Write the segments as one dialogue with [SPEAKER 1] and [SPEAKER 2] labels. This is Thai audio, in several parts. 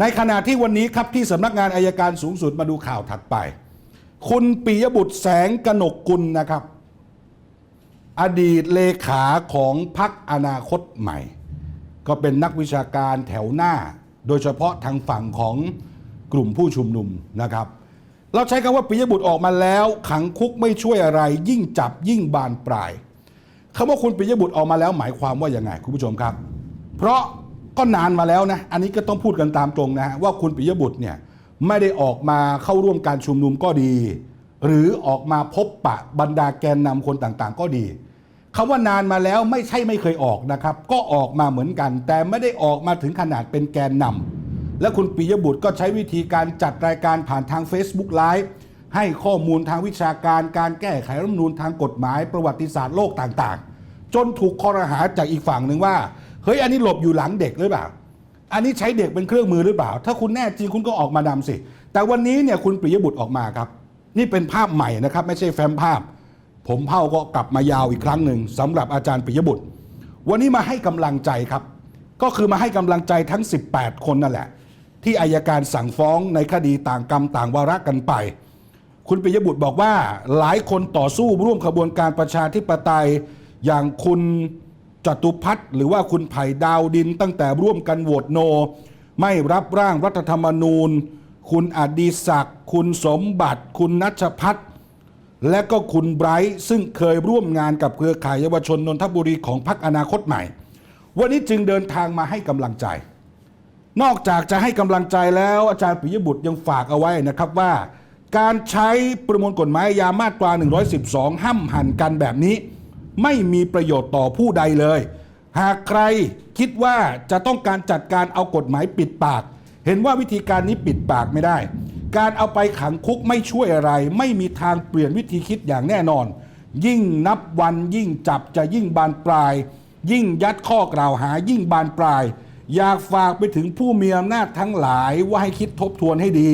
[SPEAKER 1] ในขณะที่วันนี้ครับที่สำนักงานอายการสูงสุดมาดูข่าวถัดไป คุณปิยบุตรแสงกนกกุลนะครับ อดีตเลขาของพักอนาคตใหม่ ก็เป็นนักวิชาการแถวหน้า โดยเฉพาะทางฝั่งของกลุ่มผู้ชุมนุมนะครับ เราใช้คำว่าปิยบุตรออกมาแล้ว ขังคุกไม่ช่วยอะไร ยิ่งจับยิ่งบานปลายคำว่าคุณปิยบุตรออกมาแล้วหมายความว่าอยังไงคุณผู้ชมครับ เพราะ ก็นานมาแล้วนะ อันนี้ก็ต้องพูดกันตามตรงนะฮะว่าคุณปิยบุตรเนี่ยไม่ได้ออกมาเข้าร่วมการชุมนุมก็ดี หรือออกมาพบปะบรรดาแกนนำคนต่างๆ ก็ดีคำว่านานมาแล้วไม่ใช่ไม่เคยออกนะครับ ก็ออกมาเหมือนกัน แต่ไม่ได้ออกมาถึงขนาดเป็นแกนนำและคุณปิยบุตรก็ใช้วิธีการจัดรายการผ่านทาง Facebook Live ให้ข้อมูลทางวิชาการการแก้ไขรัฐมนูญทางกฎหมายประวัติศาสตร์โลกต่างๆ จนถูกคอรหาจากอีกฝั่งหนึ่งว่าเฮ้ยอันนี้หลบอยู่หลังเด็กหรือเปล่า อันนี้ใช้เด็กเป็นเครื่องมือหรือเปล่า ถ้าคุณแน่จริงคุณก็ออกมานำสิ แต่วันนี้เนี่ยคุณปิยบุตรออกมาครับ นี่เป็นภาพใหม่นะครับ ไม่ใช่แฟ้มภาพ ผมเผ่าก็กลับมายาวอีกครั้งหนึ่งสำหรับอาจารย์ปิยบุตร วันนี้มาให้กำลังใจครับ ก็คือมาให้กำลังใจทั้ง 18 คนนั่นแหละ ที่อายการสั่งฟ้องในคดีต่างกรรมต่างวาระกันไป คุณปิยบุตรบอกว่าหลายคนต่อสู้ร่วมขบวนการประชาธิปไตย อย่างคุณจตุพัฒน์หรือว่าคุณไผ่ดาวดิน ตั้งแต่ร่วมกันโหวตโน ไม่รับร่างรัฐธรรมนูญ คุณอดีศักดิ์คุณสมบัติ คุณนัชพัฒน์และก็คุณไบรท์ซึ่งเคยร่วมงานกับเครือข่ายเยาวชนนนทบุรีของพรรคอนาคตใหม่ วันนี้จึงเดินทางมาให้กำลังใจ นอกจากจะให้กำลังใจแล้วอาจารย์ปิยบุตรยังฝากเอาไว้นะครับว่า การใช้ประมวลกฎหมายอาญามาตรา 112 ห้ามหันกันแบบนี้ ไม่มีประโยชน์ต่อผู้ใดเลย หากใครคิดว่าจะต้องการจัดการเอากฎหมายปิดปาก เห็นว่าวิธีการนี้ปิดปากไม่ได้ การเอาไปขังคุกไม่ช่วยอะไร ไม่มีทางเปลี่ยนวิธีคิดอย่างแน่นอน ยิ่งนับวันยิ่งจับจะยิ่งบานปลาย ยิ่งยัดข้อกล่าวหายิ่งบานปลาย อยากฝากไปถึงผู้มีอำนาจทั้งหลายว่าให้คิดทบทวนให้ดี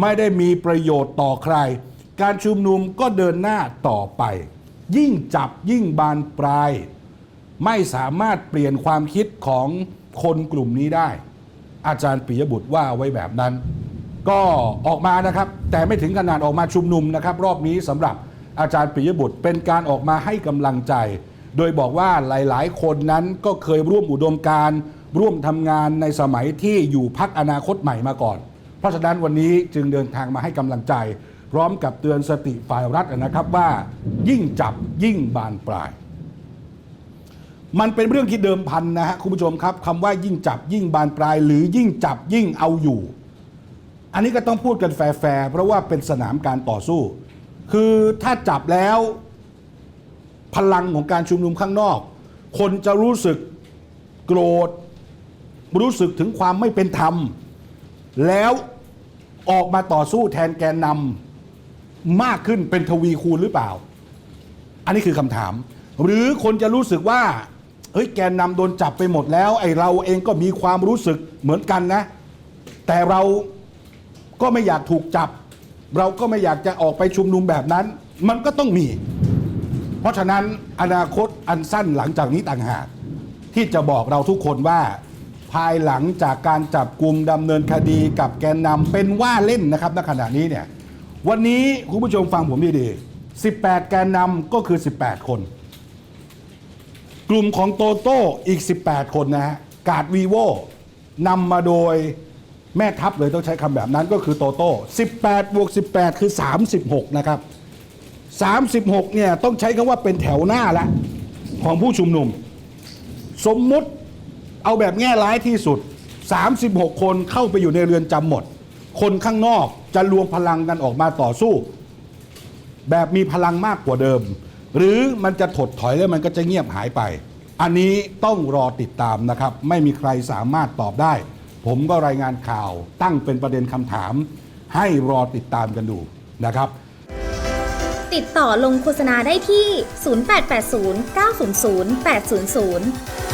[SPEAKER 1] ไม่ได้มีประโยชน์ต่อใคร การชุมนุมก็เดินหน้าต่อไป ยิ่งจับยิ่งบานปลาย ไม่สามารถเปลี่ยนความคิดของคนกลุ่มนี้ได้ อาจารย์ปิยบุตรว่าไว้แบบนั้น ก็ออกมานะครับ แต่ไม่ถึงขนาดออกมาชุมนุมนะครับ รอบนี้สำหรับอาจารย์ปิยบุตรเป็นการออกมาให้กำลังใจ โดยบอกว่าหลายๆ คนนั้นก็เคยร่วมอุดมการร่วมทำงานในสมัยที่อยู่พักอนาคตใหม่มาก่อน เพราะฉะนั้นวันนี้จึงเดินทางมาให้กำลังใจ พร้อมกับเตือนสติฝ่ายรัฐนะครับว่ายิ่งจับยิ่งบานปลาย มันเป็นเรื่องที่เดิมพันนะฮะคุณผู้ชมครับคำว่ายิ่งจับยิ่งบานปลาย หรือยิ่งจับยิ่งเอาอยู่ อันนี้ก็ต้องพูดกันแฟร์เพราะว่าเป็นสนามการต่อสู้ คือถ้าจับแล้ว พลังของการชุมนุมข้างนอก คนจะรู้สึกโกรธ รู้สึกถึงความไม่เป็นธรรม แล้วออกมาต่อสู้แทนแกนนำ มากขึ้นเป็นทวีคูณหรือเปล่า อันนี้คือคำถาม หรือคนจะรู้สึกว่าเฮ้ยแกนนำโดนจับไปหมดแล้ว ไอ้เราเองก็มีความรู้สึกเหมือนกันนะ แต่เราก็ไม่อยากถูกจับ เราก็ไม่อยากจะออกไปชุมนุมแบบนั้น มันก็ต้องมี เพราะฉะนั้นอนาคตอันสั้นหลังจากนี้ต่างหาก ที่จะบอกเราทุกคนว่า ภายหลังจากการจับกลุ่มดำเนินคดีกับแกนนำเป็นว่าเล่นนะครับณขณะนี้เนี่ย วันนี้คุณผู้ชมฟังผมดีๆ18 แกนนำก็คือ 18 คน กลุ่มของโตโต้อีก 18 คนนะฮะกาดวีโวนำมาโดยแม่ทัพเลยต้องใช้คำแบบนั้นก็คือโตโต้18บวก18 คือ 36 นะครับ 36 เนี่ยต้องใช้คำว่าเป็นแถวหน้าละของผู้ชุมนุม สมมุติเอาแบบแง่ร้ายที่สุด 36 คนเข้าไปอยู่ในเรือนจำหมด คนข้างนอกจะรวมพลังกันออกมาต่อสู้ แบบมีพลังมากกว่าเดิม หรือมันจะถดถอยแล้วมันก็จะเงียบหายไป อันนี้ต้องรอติดตามนะครับ ไม่มีใครสามารถตอบได้ ผมก็รายงานข่าวตั้งเป็นประเด็นคำถาม ให้รอติดตามกันดูนะครับ
[SPEAKER 2] ติดต่อลงโฆษณาได้ที่ 0880 900 800